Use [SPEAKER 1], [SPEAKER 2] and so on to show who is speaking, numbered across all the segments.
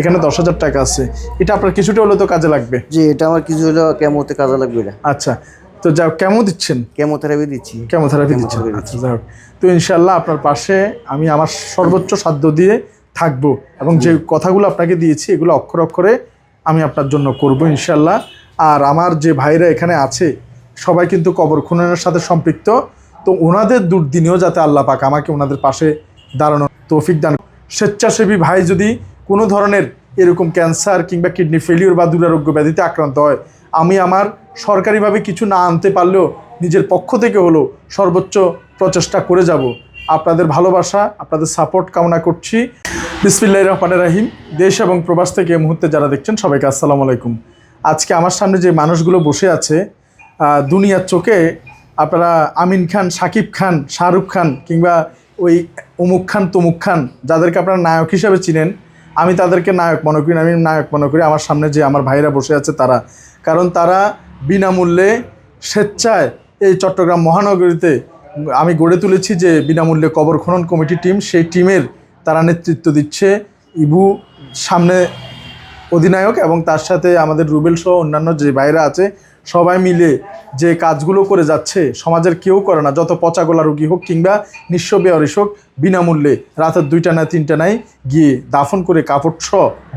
[SPEAKER 1] এখানে দশ হাজার টাকা আছে এটা আপনার কিছুটা হলে তো কাজে লাগবে
[SPEAKER 2] জি এটা আমার কিছু হলে কেমোতে কাজে লাগবে এটা
[SPEAKER 1] আচ্ছা তো যা কেমো দিচ্ছেন
[SPEAKER 2] কেমোথেরাপি দিচ্ছি
[SPEAKER 1] কেমোথেরাপি দিচ্ছেন আচ্ছা যাই তো ইনশাল্লাহ আপনার পাশে আমি আমার সর্বোচ্চ সাধ্য দিয়ে থাকবো এবং যে কথাগুলো আপনাকে দিয়েছি এগুলো অক্ষর অক্ষরে আমি আপনার জন্য করব ইনশাল্লাহ আর আমার যে ভাইরা এখানে আছে সবাই কিন্তু কবর খুনের সাথে সম্পৃক্ত তো ওনাদের দুর্দিনেও যাতে আল্লাহ পাক আমাকে ওনাদের পাশে দাঁড়ানো তৌফিক দান স্বেচ্ছাসেবী ভাই যদি কোনো ধরনের এরকম ক্যান্সার কিংবা কিডনি ফেলিওর বা দুরারোগ্য ব্যাধিতে আক্রান্ত হয় আমি আমার সরকারিভাবে কিছু না আনতে পারলেও নিজের পক্ষ থেকে হলো সর্বোচ্চ প্রচেষ্টা করে যাব আপনাদের ভালোবাসা আপনাদের সাপোর্ট কামনা করছি বিসমিল্লাহ রহমান রাহিম দেশ এবং প্রবাস থেকে মুহূর্তে যারা দেখছেন সবাইকে আসসালামু আলাইকুম আজকে আমার সামনে যে মানুষগুলো বসে আছে দুনিয়ার চোখে আপনারা আমিন খান সাকিব খান শাহরুখ খান কিংবা ওই অমুক খান তমুক খান যাদেরকে আপনারা নায়ক হিসাবে চিনেন আমি তাদেরকে নায়ক মনে করি আমি নায়ক মনে করি আমার সামনে যে আমার ভাইরা বসে আছে তারা কারণ তারা বিনামূল্যে স্বেচ্ছায় এই চট্টগ্রাম মহানগরীতে আমি গড়ে তুলেছি যে বিনামূল্যে কবর খনন কমিটি টিম সেই টিমের তারা নেতৃত্ব দিচ্ছে ইভু সামনে অধিনায়ক এবং তার সাথে আমাদের রুবেলসহ অন্যান্য যে ভাইরা আছে সবাই মিলে যে কাজগুলো করে যাচ্ছে সমাজের কেউ করে না যত পচাগোলা রুগী হোক কিংবা নিঃস্ব বেয়ারিস হোক বিনামূল্যে রাতের দুইটা না তিনটা নাই গিয়ে দাফন করে কাপড়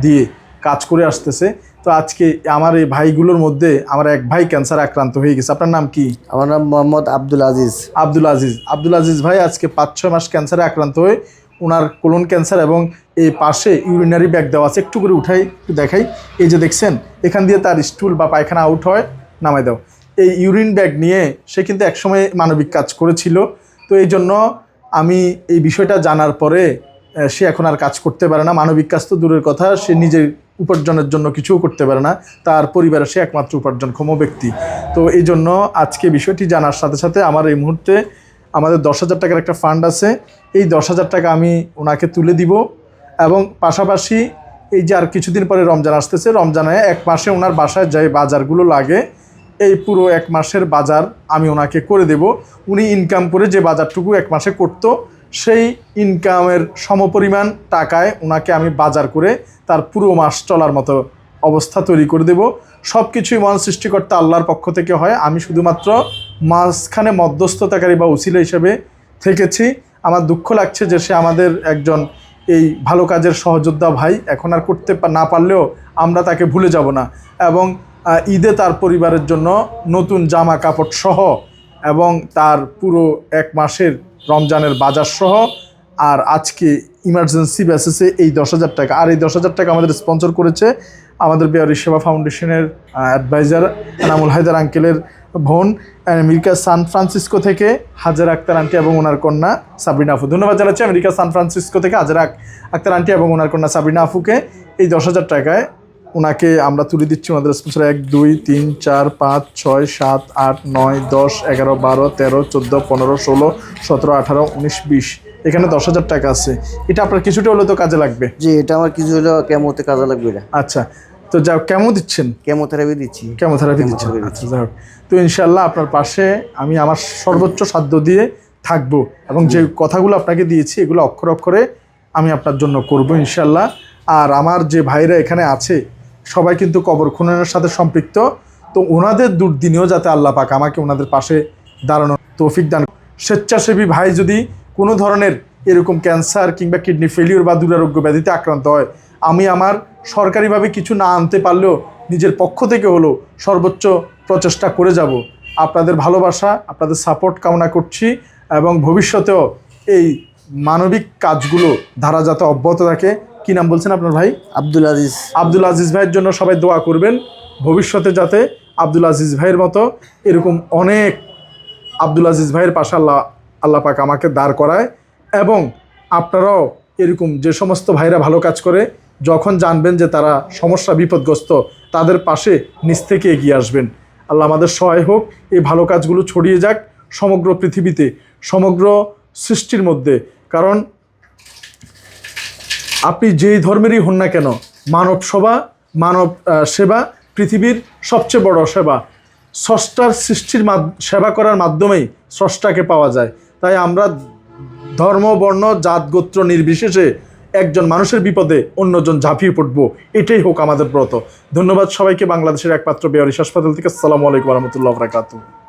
[SPEAKER 1] দিয়ে কাজ করে আসতেছে তো আজকে আমার এই ভাইগুলোর মধ্যে আমার এক ভাই ক্যান্সার আক্রান্ত হয়ে গেছে আপনার নাম কি
[SPEAKER 2] আমার নাম মোহাম্মদ আব্দুল আজিজ
[SPEAKER 1] আব্দুল আজিজ আব্দুল আজিজ ভাই আজকে পাঁচ ছয় মাস ক্যান্সারে আক্রান্ত হয়ে ওনার কোলন ক্যান্সার এবং এই পাশে ইউরিনারি ব্যাগ দেওয়া আছে একটু করে উঠাই একটু দেখাই এই যে দেখছেন এখান দিয়ে তার স্টুল বা পায়খানা আউট হয় নামাই দাও এই ইউরিন ব্যাগ নিয়ে সে কিন্তু একসময় মানবিক কাজ করেছিল তো এই জন্য আমি এই বিষয়টা জানার পরে সে এখন আর কাজ করতে পারে না মানবিক কাজ তো দূরের কথা সে নিজের উপার্জনের জন্য কিছুও করতে পারে না তার পরিবারে সে একমাত্র উপার্জনক্ষম ব্যক্তি তো এই জন্য আজকে বিষয়টি জানার সাথে সাথে আমার এই মুহূর্তে আমাদের দশ হাজার টাকার একটা ফান্ড আছে এই দশ হাজার টাকা আমি ওনাকে তুলে দিব এবং পাশাপাশি এই যে আর কিছুদিন পরে রমজান আসতেছে রমজানে এক মাসে ওনার বাসায় যে বাজারগুলো লাগে এই পুরো এক মাসের বাজার আমি ওনাকে করে দেব উনি ইনকাম করে যে বাজারটুকু এক মাসে করত সেই ইনকামের সমপরিমাণ টাকায় ওনাকে আমি বাজার করে তার পুরো মাস চলার মতো অবস্থা তৈরি করে দেব সব কিছুই মন সৃষ্টিকর্তা আল্লাহর পক্ষ থেকে হয় আমি শুধুমাত্র মাঝখানে মধ্যস্থতাকারী বা উচিলা হিসেবে থেকেছি আমার দুঃখ লাগছে যে সে আমাদের একজন এই ভালো কাজের সহযোদ্ধা ভাই এখন আর করতে না পারলেও আমরা তাকে ভুলে যাব না এবং ঈদে তার পরিবারের জন্য নতুন জামা কাপড় সহ এবং তার পুরো এক মাসের রমজানের বাজার সহ আর আজকে ইমার্জেন্সি বেসেসে এই দশ হাজার টাকা আর এই দশ হাজার টাকা আমাদের স্পন্সর করেছে আমাদের বিহারি সেবা ফাউন্ডেশনের অ্যাডভাইজার এনামুল হায়দার আঙ্কেলের বোন আমেরিকা সান ফ্রান্সিসকো থেকে হাজার আক্তার আন্টি এবং ওনার কন্যা সাবরিনা আফু ধন্যবাদ জানাচ্ছি আমেরিকা সান ফ্রান্সিসকো থেকে হাজার আক্তার আন্টি এবং ওনার কন্যা সাবরিনা আফুকে এই দশ হাজার টাকায় ওনাকে আমরা তুলে দিচ্ছি ওনাদের স্পন্সর এক দুই তিন চার পাঁচ ছয় সাত আট নয় দশ এগারো বারো তেরো চোদ্দো পনেরো ষোলো সতেরো আঠারো উনিশ বিশ এখানে দশ হাজার টাকা আছে এটা আপনার কিছুটা হলে তো কাজে লাগবে
[SPEAKER 2] জি এটা আমার কিছু হলে কেমোতে কাজে লাগবে এটা
[SPEAKER 1] আচ্ছা তো যা কেমন দিচ্ছেন
[SPEAKER 2] কেমোথেরাপি দিচ্ছি
[SPEAKER 1] কেমোথেরাপি দিচ্ছেন আচ্ছা যাই হোক তো ইনশাল্লাহ আপনার পাশে আমি আমার সর্বোচ্চ সাধ্য দিয়ে থাকবো এবং যে কথাগুলো আপনাকে দিয়েছি এগুলো অক্ষর অক্ষরে আমি আপনার জন্য করব ইনশাল্লাহ আর আমার যে ভাইরা এখানে আছে সবাই কিন্তু কবর খুননের সাথে সম্পৃক্ত তো ওনাদের দুর্দিনেও যাতে আল্লাহ পাক আমাকে ওনাদের পাশে দাঁড়ানোর তৌফিক দান স্বেচ্ছাসেবী ভাই যদি কোনো ধরনের এরকম ক্যান্সার কিংবা কিডনি ফেলিওর বা দুরারোগ্য ব্যাধিতে আক্রান্ত হয় আমি আমার সরকারিভাবে কিছু না আনতে পারলেও নিজের পক্ষ থেকে হলো সর্বোচ্চ প্রচেষ্টা করে যাব আপনাদের ভালোবাসা আপনাদের সাপোর্ট কামনা করছি এবং ভবিষ্যতেও এই মানবিক কাজগুলো ধারা যাতে অব্যাহত থাকে কি নাম বলছেন আপনার ভাই আব্দুল আজিজ আব্দুল আজিজ ভাইয়ের জন্য সবাই দোয়া করবেন ভবিষ্যতে যাতে আব্দুল আজিজ ভাইয়ের মতো এরকম অনেক আব্দুল আজিজ ভাইয়ের পাশে আল্লাহ আল্লাহ পাক আমাকে দাঁড় করায় এবং আপনারাও এরকম যে সমস্ত ভাইরা ভালো কাজ করে যখন জানবেন যে তারা সমস্যা বিপদগ্রস্ত তাদের পাশে নিচ থেকে এগিয়ে আসবেন আল্লাহ আমাদের সহায় হোক এই ভালো কাজগুলো ছড়িয়ে যাক সমগ্র পৃথিবীতে সমগ্র সৃষ্টির মধ্যে কারণ আপনি যেই ধর্মেরই হন না কেন মানব সভা মানব সেবা পৃথিবীর সবচেয়ে বড় সেবা স্রষ্টার সৃষ্টির সেবা করার মাধ্যমেই স্রষ্টাকে পাওয়া যায় তাই আমরা ধর্ম বর্ণ জাত গোত্র নির্বিশেষে একজন মানুষের বিপদে অন্যজন ঝাঁপিয়ে পড়বো এটাই হোক আমাদের ব্রত ধন্যবাদ সবাইকে বাংলাদেশের একমাত্র বেয়ারিশ হাসপাতাল থেকে আসসালামু আলাইকুম রহমতুল্লাহ বরাকাতু